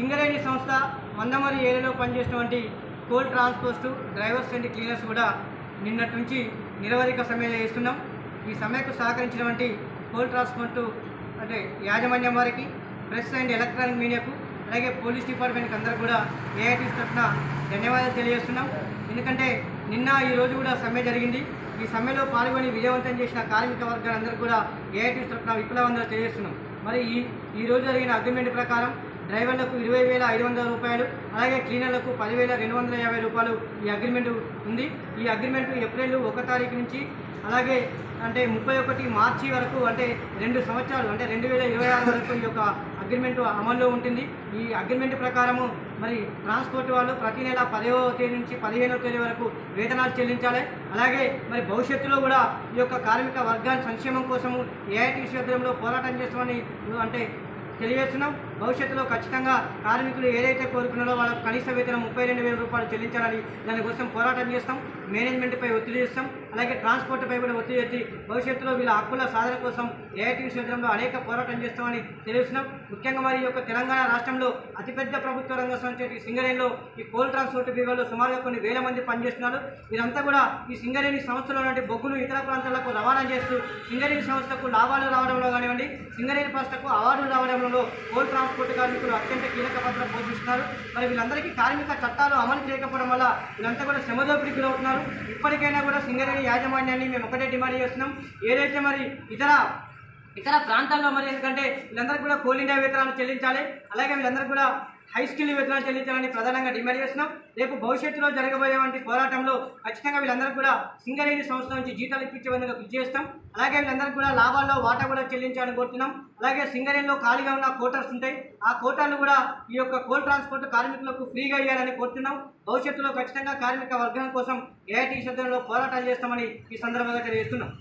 సింగరేణి సంస్థ మందమరి ఏరియాలో పనిచేసినటువంటి coal transport drivers and cleaners కూడా నిన్నటి నుంచి నిరవధిక సమ్మె చేస్తున్నాం. ఈ సమ్మెకు సహకరించినటువంటి కోల్ ట్రాన్స్పోర్ట్ అంటే యాజమాన్యం వారికి ప్రెస్ అండ్ ఎలక్ట్రానిక్ మీడియాకు అలాగే పోలీస్ డిపార్ట్మెంట్కి అందరూ కూడా ఏఐటీ తరఫున ధన్యవాదాలు తెలియజేస్తున్నాం. ఎందుకంటే నిన్న ఈ రోజు కూడా సమ్మె జరిగింది. ఈ సమ్మెలో పాల్గొని విజయవంతం చేసిన కార్మిక వర్గాలందరూ కూడా ఏఐటీ తరఫున విప్లవందరూ తెలియజేస్తున్నాం. మరి ఈ ఈ రోజు జరిగిన అగ్రిమెంట్ ప్రకారం డ్రైవర్లకు ఇరవై వేల ఐదు వందల రూపాయలు అలాగే క్లీనర్లకు పదివేల రెండు వందల యాభై రూపాయలు ఈ అగ్రిమెంట్ ఉంది. ఈ అగ్రిమెంట్ ఏప్రిల్ ఒక తారీఖు నుంచి అలాగే అంటే ముప్పై ఒకటి మార్చి వరకు అంటే రెండు సంవత్సరాలు అంటే రెండు వేల ఇరవై ఆరు వరకు ఈ యొక్క అగ్రిమెంట్ అమల్లో ఉంటుంది. ఈ అగ్రిమెంట్ ప్రకారము మరి ట్రాన్స్పోర్ట్ వాళ్ళు ప్రతి నెల పదవ తేదీ నుంచి పదిహేనవ తేదీ వరకు వేతనాలు చెల్లించాలి. అలాగే మరి భవిష్యత్తులో కూడా ఈ యొక్క కార్మిక వర్గాల సంక్షేమం కోసము ఏఐటీ క్షేత్రంలో పోరాటం చేస్తామని అంటే తెలియజేస్తున్నాం. భవిష్యత్తులో ఖచ్చితంగా కార్మికులు ఏదైతే కోరుకున్నారో వాళ్ళకు కనీస వేతనం ముప్పై రెండు వేల రూపాయలు చెల్లించాలని దానికోసం పోరాటం చేస్తాం. మేనేజ్మెంట్పై ఒత్తిడి చేస్తాం. అలాగే ట్రాన్స్పోర్ట్పై కూడా ఒత్తిడి ఎత్తి భవిష్యత్తులో వీళ్ళ హక్కుల సాధన కోసం ఏఐటీ క్షేత్రంలో అనేక పోరాటం చేస్తామని తెలియజేస్తున్నాం. ముఖ్యంగా మరి యొక్క తెలంగాణ రాష్ట్రంలో అతిపెద్ద ప్రభుత్వ రంగ సంస్థ సింగరేణిలో ఈ కోల్ ట్రాన్స్పోర్ట్ విభాగంలో సుమారుగా కొన్ని వేల మంది పనిచేస్తున్నారు. వీరంతా కూడా ఈ సింగరేణి సంస్థలో నుండి బొగ్గులు ఇతర ప్రాంతాలకు రవాణా చేస్తూ సింగరేణి సంస్థకు లాభాలు రావడంలో కానివ్వండి సింగరేణి సంస్థకు అవార్డులు రావడంలో కోల్ ట్రాన్స్పోర్ట్ కార్మికులు అత్యంత కీలక పాత్ర పోషిస్తున్నారు. మరి వీళ్ళందరికీ కార్మిక చట్టాలు అమలు చేయకపోవడం వల్ల వీళ్ళంతా కూడా శ్రమదోపిడికి గురవుతున్నారు. ఇప్పటికైనా కూడా సింగరేణి యాజమాన్యాన్ని మేము ఒకటే డిమాండ్ చేస్తున్నాం. ఏదైతే మరి ఇతర ఇతర ప్రాంతాల్లో మరి ఎందుకంటే వీళ్ళందరికీ కూడా కోల్ ఇండియా వేతనాలు చెల్లించాలి. అలాగే వీళ్ళందరికీ కూడా హై స్కిల్ వేతనాలు చెల్లించాలని ప్రధానంగా డిమాండ్ చేస్తున్నాం. రేపు భవిష్యత్తులో జరగబోయే వంటి పోరాటంలో ఖచ్చితంగా వీళ్ళందరికీ కూడా సింగరేణి సంస్థ నుంచి జీతాలు ఇప్పించే విధంగా కృషి చేస్తాం. అలాగే వీళ్ళందరికీ కూడా లాభాల్లో వాటా కూడా చెల్లించాలని కోరుతున్నాం. అలాగే సింగరేణిలో ఖాళీగా ఉన్న కోటర్స్ ఉంటాయి. ఆ కోటాలు కూడా ఈ యొక్క కోల్ ట్రాన్స్పోర్ట్ కార్మికులకు ఫ్రీగా ఇవ్వాలని కోరుతున్నాం. భవిష్యత్తులో ఖచ్చితంగా కార్మిక వర్గం కోసం ఏఐటీ శబ్దంలో పోరాటాలు చేస్తామని ఈ సందర్భంగా తెలియజేస్తున్నాం.